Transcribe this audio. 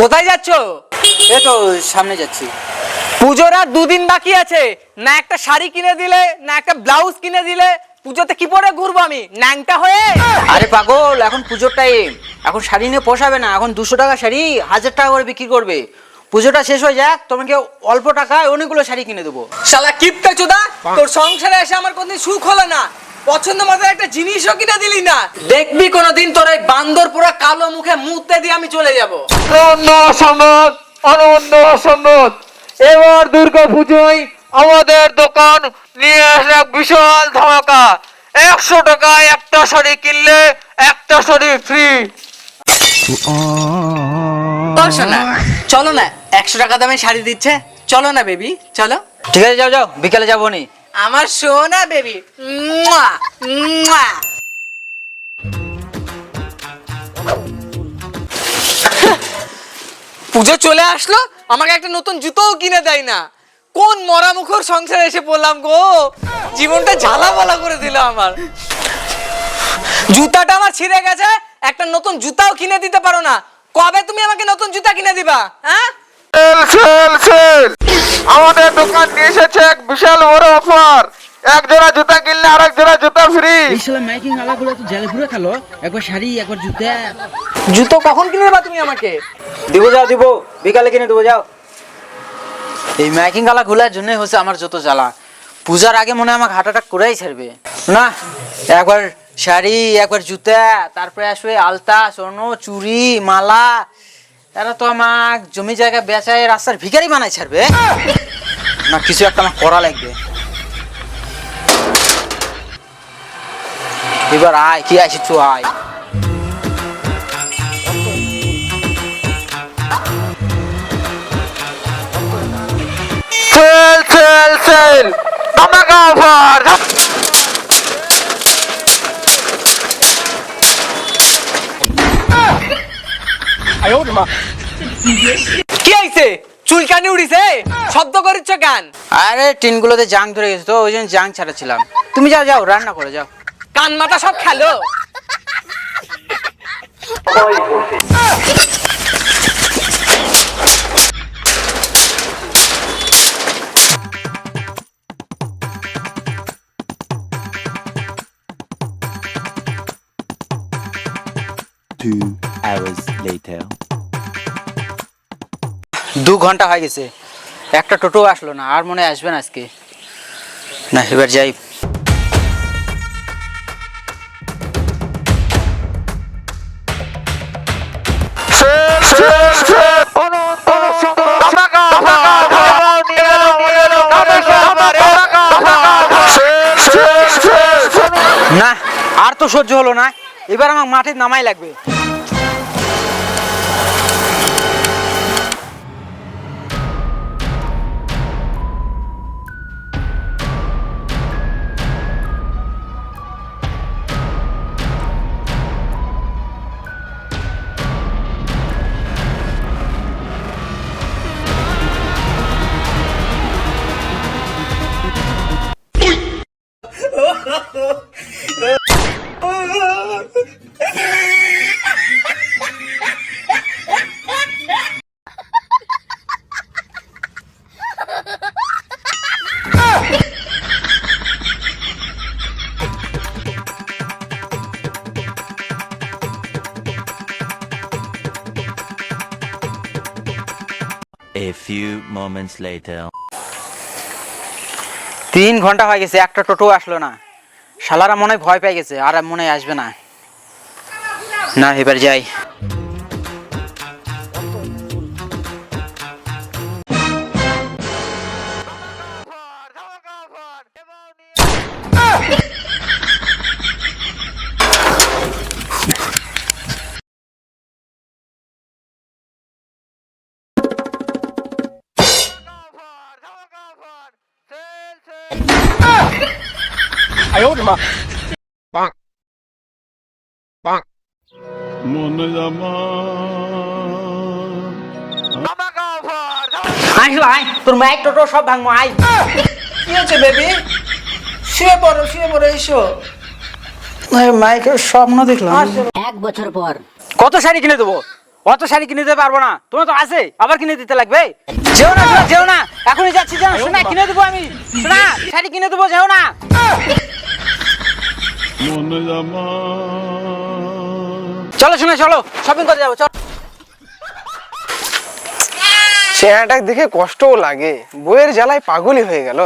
কোথায় যাচ্ছ? তো সামনে যাচ্ছি। পুজোর আর দুদিন বাকি আছে। না একটা শাড়ি কিনে দিলে না একটা ব্লাউজ কিনে দিলে পুজোতে কি পরে ঘুরবো আমি? ন্যাংটা হয়ে? আরে পাগল এখন পুজোর টাইম এখন শাড়ি নিয়ে পোষাবে না এখন দুশো টাকা শাড়ি হাজার টাকা করে বিক্রি করবে। পুজোটা শেষ হয়ে যাক তোমাকে অল্প টাকায় অনেকগুলো শাড়ি কিনে দেবো। শালা কিপটা চোদা তোর সংসারে এসে আমার কোনদিন সুখ হলো না? পছন্দ মতো একটা জিনিসও কিনে দিলি না। দেখবি কোনোদিন তোর এই বান্দর পুরো কালো মুখে মুতে দিয়ে আমি চলে যাব। অনন্য সম্মত অনন্য সম্মত এবার দুর্গা পুজোয় আমাদের দোকান নিয়ে আসে এক বিশাল ধামাকা। একশো টাকায় একটা শাড়ি কিনলে একটা শাড়ি ফ্রি তোর শোনা চলো না একশো টাকা দামে শাড়ি দিচ্ছে। চলো না বেবি চলো। ঠিক আছে যাও যাও বিকেলে যাব নি। আমার সোনা বেবি। পুজো চলে আসলো? আমাকে একটা নতুন জুতোও কিনে দেয় না। কোন মরা মুখর সংসারে এসে পড়লাম গো? জীবনটা ঝালা বলা করে দিল আমার। জুতাটা আমার ছিঁড়ে গেছে একটা নতুন জুতাও কিনে দিতে পারো না। কবে তুমি আমাকে নতুন জুতা কিনে দিবা হ্যাঁ? আমাদের দোকান নিয়ে এসেছে এক বিশাল বড় অফার। এক জোড়া জুতা কিনলে আর এক জোড়া জুতা ফ্রি। এই শালা মাইকিং আলাগুলো তো জেলে ঘুরে খেলো একবার শাড়ি একবার জুতা। জুতো কখন কিনে দেবা তুমি আমাকে? দিব যাও দিব। বিকালে কিনে দেবো যাও। এই মাইকিং গালা খোলার জন্যই হচ্ছে আমার যত জ্বালা। পূজার আগে মনে হয় আমাকে হার্ট অ্যাটাক করেই ছাড়বে। না একবার শাড়ি একবার জুতা তারপরে আসবে আলতা স্বর্ণ চুড়ি মালা তারা তো আমার জমি জায়গা বেচায় রাস্তার ভিখারি বানাই ছাড়বে। না, কিছু একটা আমার করা লাগবে। এবার আয়, কি আসিস আয়। সেল সেল সেল ধামাকা অফার কি আইছে চুলকানি উড়িছে? শব্দ করিচ্ছ কেন? আরে টিনগুলোতে জাং ধরে গেছে তো ওই জন্য জাং ছাড়াছিলাম। তুমি যাও যাও রান্না করে যাও। কান মাথা সব খেলো। Two hours later. দু ঘণ্টা হয়ে গেছে। একটা টোটো আসলো না, আর মনে হয় আসবে না আজকে। না, এবার যাই। না, আর তো সহ্য হলো না। এবার আমার মাঠে নামাই লাগবে। A few moments later. তিন ঘণ্টা হয়ে গেছে, একটা টোটো আসলো না শালারা মনে ভয় পেয়ে গেছে, আর মনে আসবে না না এবার যাই ধামাকা অফার আসলো আয় তোর মাইক টোটো সব ভাঙবো আয়। কি হচ্ছে বেবি? শুয়ে পড়ো শুয়ে পড়ো এসো। মাইকের স্বপ্ন দেখলাম। এক বছর পর। কত শাড়ি কিনে দেবো? অত শাড়ি কিনে দিতে পারব না। তোমার তো আছে আবার কিনে দিতে লাগবে? যেও না শোনা যেও না। এখনই যাচ্ছি যেও না। শোনা কিনে দেবো আমি। শোনা শাড়ি কিনে দেবো যেও না। চলো শুনে, চলো শপিং করতে যাব, চলো। চেহারাটা দেখে কষ্টও লাগে। বইয়ের জ্বালায় পাগলই হয়ে গেল।